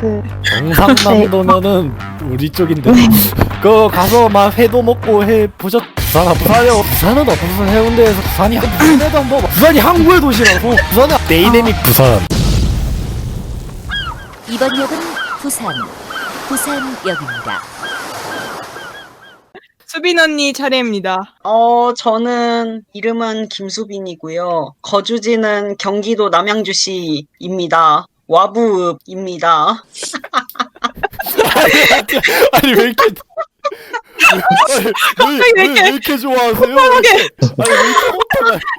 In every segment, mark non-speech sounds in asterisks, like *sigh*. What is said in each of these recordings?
그 경상남도면은 우리 쪽인데. 그 가서 막 회도 먹고 해 보셨 부산 부산에 부산은 없어서 해운대에서 부산이 한 부산에도 한번 부산이 항구의 도시라고. 부산은 네이네믹 부산. 이번 역은 부산. 부산역입니다. 수빈 언니 차례입니다. 어, 저는 이름은 김수빈이고요. 거주지는 경기도 남양주시입니다. 와부읍입니다. 아니 왜 이렇게 아니, 왜, 왜, 왜, 왜 이렇게 좋아하세요? 아니 왜 이렇게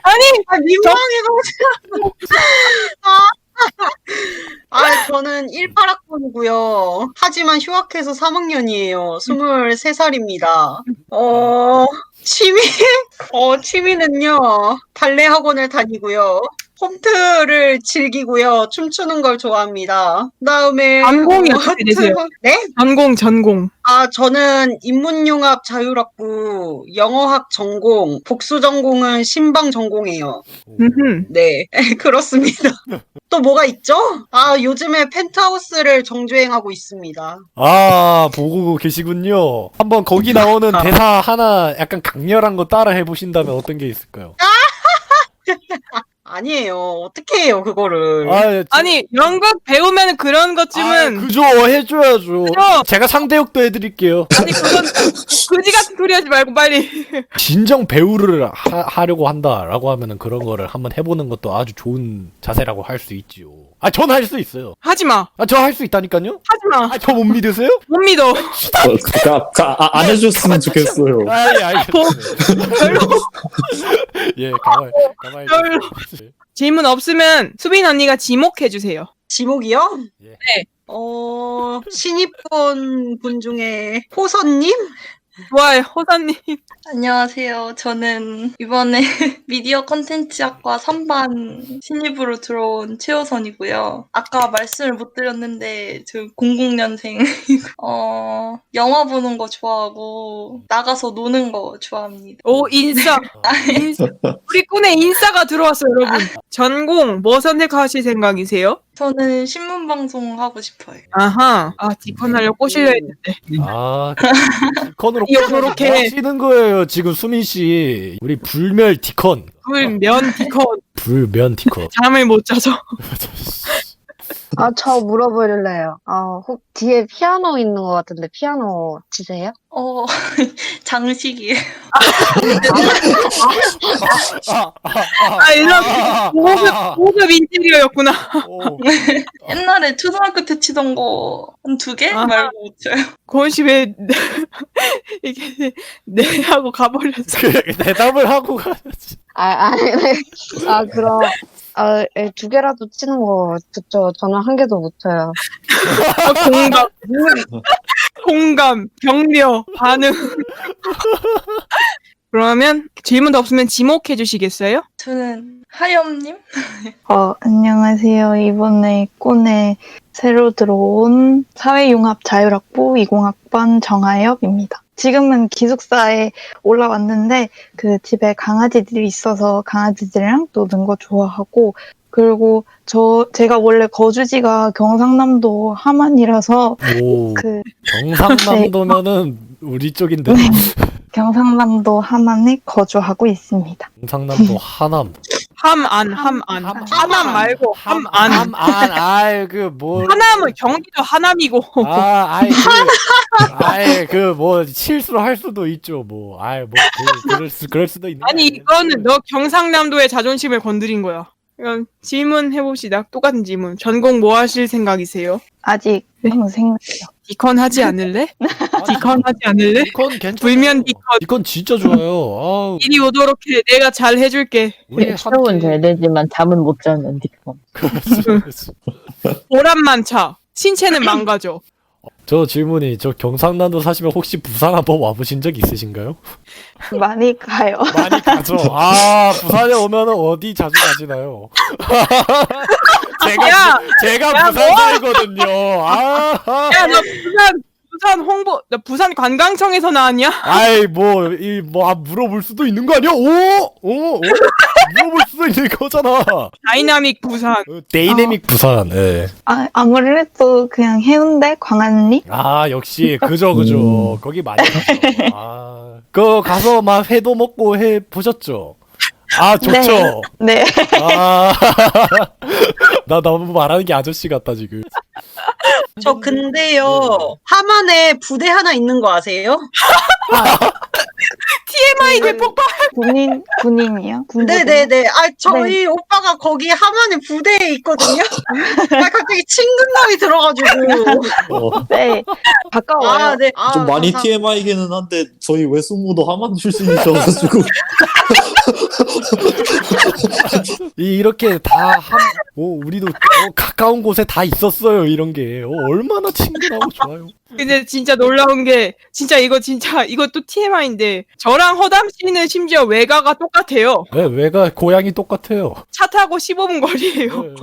아니 아, 민망해서. 아, 아, 저는 18학번이고요. 하지만 휴학해서 3학년이에요. 23살입니다. 어, 취미? 어, 취미는요. 발레 학원을 다니고요. 홈트를 즐기고요. 춤추는 걸 좋아합니다. 그다음에 전공이 어, 어떻게 되세요? 네? 전공 전공. 아, 저는 인문융합 자율학부 영어학 전공, 복수 전공은 신방 전공이에요. 음흠. 네, *laughs* 그렇습니다. 또 뭐가 있죠? 아, 요즘에 펜트하우스를 정주행하고 있습니다. 아 보고 계시군요 한번 거기 나오는 대사 하나 약간 강렬한 거 따라 해보신다면 어떤 게 있을까요? 아 니에요. 어떻게 해요, 그거를. 아, 예, 아니 연극 배우면 그런 아, 것쯤은 그죠 해줘야죠 그죠? 제가 상대 역도 해드릴게요 아니 그건 그지 같은 소리 하지 말고 빨리. *laughs* 진정 배우를 하, 려고 한다라고 하면은 그런 거를 한번 해보는 것도 아주 좋은 자세라고 할 수 있지요. 아, 전 할 수 있어요. 하지 마. 아, 저 할 수 있다니까요. 하지 마. 아, 저 못 믿으세요? *laughs* 못 믿어. 어, 가, 가, 아, 안 해줬으면 좋겠어요. 아, 예, 알겠어요. 별로 예, 가만, 가만히. 별로. 질문 없으면 수빈 언니가 지목해 주세요. 지목이요? 예. 네. 어, 신입분 분 중에 호선님? 좋아요 호사님. 안녕하세요. 저는 이번에 *laughs* 미디어 컨텐츠학과 3반 신입으로 들어온 최호선이고요. 아까 말씀을 못 드렸는데 저 00년생 *laughs* 어 영화 보는 거 좋아하고 나가서 노는 거 좋아합니다. 오 인싸. *laughs* 인싸. 우리 꾼에 인싸가 들어왔어요 여러분. 전공 뭐 선택하실 생각이세요? 저는 신문 방송 하고 싶어요. 아하. 아 디컨 하려 꼬실려 했는데. 아, 디컨으로 요렇게. 뭐 하시는 거예요, 지금 수민 씨. 우리 불멸 디컨. 불면 디컨. 불면 디컨. 잠을 못 자서. *laughs* 아, 저 물어보릴래요. 아, 혹 뒤에 피아노 있는 것 같은데 피아노 치세요? 어 *laughs* 장식이에요. 아, 아, 아 이런 아, 고급 아, 고급 인테리어였구나. 오. *laughs* 옛날에 초등학교 때 치던 거 한 두 개 아. 말고 못 쳐요. 고은 씨왜 *laughs* 이게 네 하고 가버렸어. 그, 대답을 하고 가야지. 아, 아니, 네. 아, 그럼, 아, 예, 두 개라도 치는 거 좋죠. 저는 한 개도 못 쳐요. 아, 공감, *laughs* 공감, 격려, 반응. *laughs* 그러면 질문 도 없으면 지목해 주시겠어요? 저는 하염님? 어, 안녕하세요. 이번에 꼰에 새로 들어온 사회융합 자율학부 20학번 정하엽입니다. 지금은 기숙사에 올라왔는데 그 집에 강아지들이 있어서 강아지들이랑 노는 거 좋아하고 그리고 저 제가 원래 거주지가 경상남도 함안이라서 오, *laughs* 그 경상남도면은 *laughs* 우리 쪽인데. 네. 경상남도 함안에 거주하고 있습니다. 경상남도 *laughs* 하남. 함안, 함안. 함- 하남 말고 함안. 함 안. 아이 그뭐 하남은 경기도 하남이고. 아, 아이 그, *laughs* 아이 그뭐 실수로 할 수도 있죠. 뭐, 아이 뭐 그, 그럴 수 그럴 수도 있는. 아니 거 이거는 너 경상남도의 자존심을 건드린 거야. 이건 질문 해봅시다. 똑같은 질문. 전공 뭐 하실 생각이세요? 아직 네. 생각이요. *laughs* 디컨 하지 않을래? 디컨 하지 않을래? 이건 괜찮아. 불면 디컨. 이건 진짜 좋아요. 아우, 이리 오도록 해. 내가 잘 해줄게. 우리 시험은 함께- 잘 되지만 잠은 못 자는 디컴. *laughs* *laughs* 보람만 차. 신체는 망가져. 저 질문이 저 경상남도 사시면 혹시 부산 한번 와보신 적 있으신가요? 많이 가요. 많이 가죠. 아 부산에 오면은 어디 자주 가시나요? 제가 야! 제가 야, 부산 살거든요. 아, 야, 너 부산, 부산 홍보, 나 부산 관광청에서 나왔냐? 아이 뭐 이 뭐 물어볼 수도 있는 거 아니야? 오, 오, 오. 물어볼 수도 있는 거잖아. 다이나믹 부산. 어, 데이내믹 부산. 예. 아, 아무래도 그냥 해운대 광안리? 아 역시 그죠 그죠. 거기 많이 갔죠. 아, 그 가서 막 회도 먹고 해 보셨죠? 아 좋죠. 네. 아, *laughs* 나 너무 말하는 게 아저씨 같다 지금. 저 근데요 하만에 부대 하나 있는 거 아세요? *laughs* TMI 대폭발. 군인, 군인이요? 군부대? 네네네. 아 저희 오빠가 거기 하만에 부대에 있거든요. 아 갑자기 친근감이 들어가지고. *laughs* 어, 네. 가까워요. 아 네. 아, 좀 많이 감사합니다. TMI이기는 한데 저희 외숙모도 하만 출신이셔가지고 *laughs* 이- 이렇게 다 한 오, 우리도 어, 가까운 곳에 다 있었어요 이런 게 어, 얼마나 친근하고 좋아요. 근데 진짜 놀라운 게 진짜 이거 진짜 이것도 TMI인데 저랑 허담 씨는 심지어 외가가 똑같아요. 네, 왜가 고향이 똑같아요. 차 타고 15분 거리예요. 네.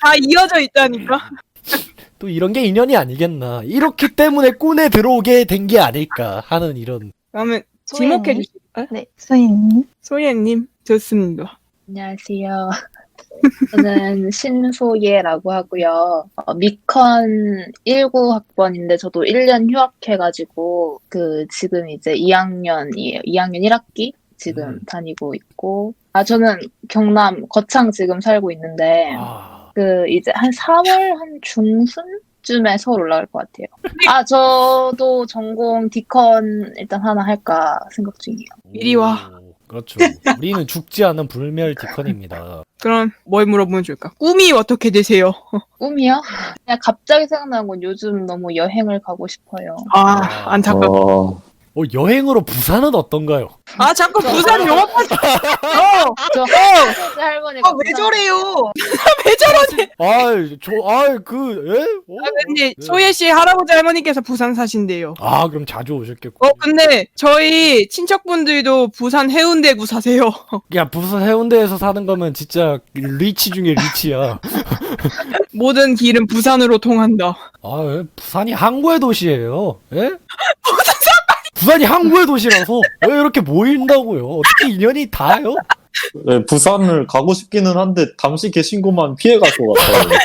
다 이어져 있다니까. *laughs* 또 이런 게 인연이 아니겠나. 이렇기 때문에 꾼에 들어오게 된 게 아닐까 하는 이런. 그러면? 지목해 주실까요? 네. 소희님. 소희님 좋습니다. 안녕하세요. *laughs* 저는 신소예라고 하고요. 어, 미컨 19 학번인데 저도 1년 휴학해가지고 그 지금 이제 2학년이에요. 2학년 1학기 지금 음. 다니고 있고 아 저는 경남 거창 지금 살고 있는데 아, 그 이제 한 4월 한 중순 쯤에 서울 올라갈 것 같아요. 아 저도 전공 디컨 일단 하나 할까 생각 중이에요. 이리 와. 오, 그렇죠. 우리는 죽지 않은 불멸 디컨입니다. 그럼 뭘 물어보면 좋을까? 꿈이 어떻게 되세요? *laughs* 꿈이요? 그냥 갑자기 생각난 건 요즘 너무 여행을 가고 싶어요. 아 안타깝다. 어, 어, 여행으로 부산은 어떤가요? 아 자꾸 부산 영업한 어, 저 어, 할머니가 아왜 저래요? *laughs* 왜 저러지? 아이, 저, 아이, 그, 예? 어, 근데 네. 소예 씨 할아버지 할머니께서 부산 사신대요. 아, 그럼 자주 오셨겠고. 어 근데 저희 친척분들도 부산 해운대구 사세요. *laughs* 야, 부산 해운대에서 사는 거면 진짜 리치 중에 리치야. *laughs* 모든 길은 부산으로 통한다. 아, 예? 부산이 항구의 도시예요. 예? 부산이 항구의 도시라서 왜 이렇게 모인다고요? 어떻게 인연이 닿아요? 네, 부산을 가고 싶기는 한데 잠시 계신 곳만 피해 갈 것 같아요.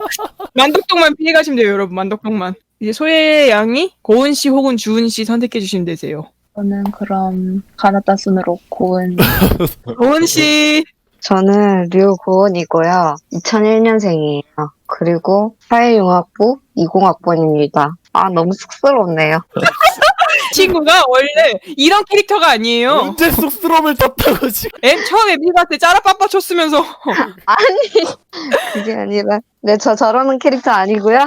*laughs* 만덕동만 피해 가시면 돼요, 여러분. 만덕동만. 이제 소예 양이 고은 씨 혹은 주은 씨 선택해 주시면 되세요. 저는 그럼 가나다 순으로 고은 *laughs* 고은 씨. 저는 류고은이고요. 2001년생이에요. 그리고 사회융합부 20학번입니다. 아, 너무 쑥스럽네요. *laughs* 친구가 원래 이런 캐릭터가 아니에요. 언제 쑥스러움을 탔다고 지금. 엠 처음 때 짜라빠빠 쳤으면서 *laughs* 아니, 그게 아니라. 네, 저 저러는 캐릭터 아니고요.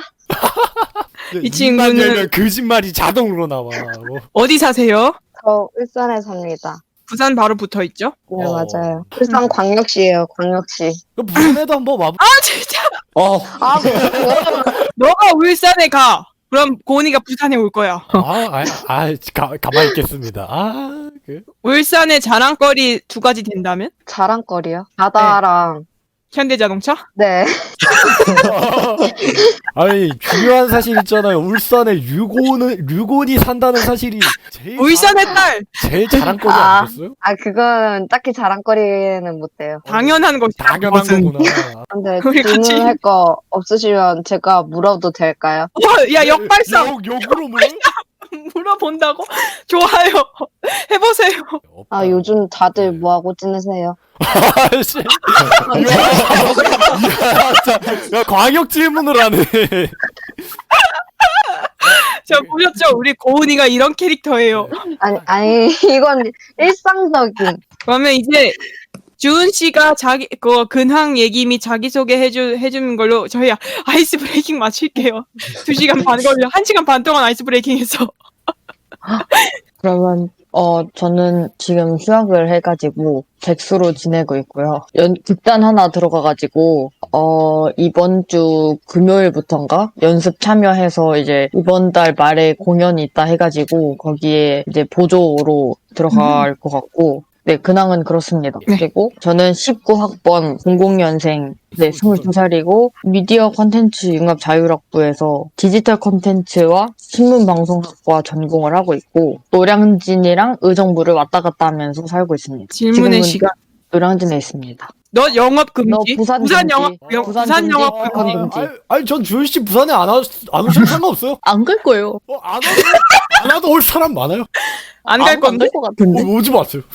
이 친구는- 입만 열면 거짓말이 자동으로 나와. 뭐. 어디 사세요? 저 울산에 삽니다. 부산 바로 붙어 있죠? 네, 어. 맞아요. 울산 광역시예요, 광역시. 그 부산에도 한번 와보. 아 진짜. 아, 아, 뭐야. 너가 울산에 가. 그럼 고은이가 부산에 올 거야. 아, 아, 아, 가, 가만히 있겠습니다. 아, 그. 울산의 자랑거리 두 가지 된다면? 자랑거리요? 바다랑, 현대자동차? 네. *laughs* 아니 중요한 사실 있잖아요. 울산에 류고는 류곤이 산다는 사실이 제일 울산의 딸 제일 자랑거리 아. 아니겠어요? 아, 그건 딱히 자랑거리는 못 돼요. 당연한 것이다. 당연한. 거구나. 근데 *laughs* 우리 같이- 질문할 거 없으시면 제가 물어도 될까요? 어, 야 역발상 욕 욕으로 물어? *laughs* 물어본다고? 좋아요. *laughs* 해보세요. 아, 요즘 다들 뭐하고 지내세요? 아씨. *laughs* 야, 광역 질문을 하네. 저 보셨죠? 우리 고은이가 이런 캐릭터예요. 아니, 아니, 이건 일상적인. 그러면 이제 주은 씨가 자기 그 근황 얘기 및 자기 소개 해주 해주는 걸로 저희 아이스 브레이킹 마칠게요. *laughs* 두 시간 반 걸려 한 시간 반 동안 아이스 브레이킹해서 *laughs* 그러면 어 저는 지금 휴학을 해가지고 백수로 지내고 있고요. 연 극단 하나 들어가가지고 어 이번 주 금요일부터인가 연습 참여해서 이제 이번 달 말에 공연이 있다 해가지고 거기에 이제 보조로 들어갈 것 같고 네, 근황은 그렇습니다. 네. 그리고 저는 19학번 00년생, 네, 22살이고, 미디어 콘텐츠 융합 자율학부에서 디지털 콘텐츠와 신문방송학과 전공을 하고 있고, 노량진이랑 의정부를 왔다 갔다 하면서 살고 있습니다. 질문의 지금은 시간. 노량진에 있습니다. 너 영업 금지? 너 부산 금지. 영업 영, 부산 부산, 금지. 영업 디콘 금지. 아니, 아니 전 주현 씨 부산에 안, 와, 안 오셔도 상관없어요. *laughs* 안 갈 거예요. 어, 안 와도 안 와도 올 사람 많아요. 안갈 건데? 것 같은데. 어, 오지 마세요. *laughs*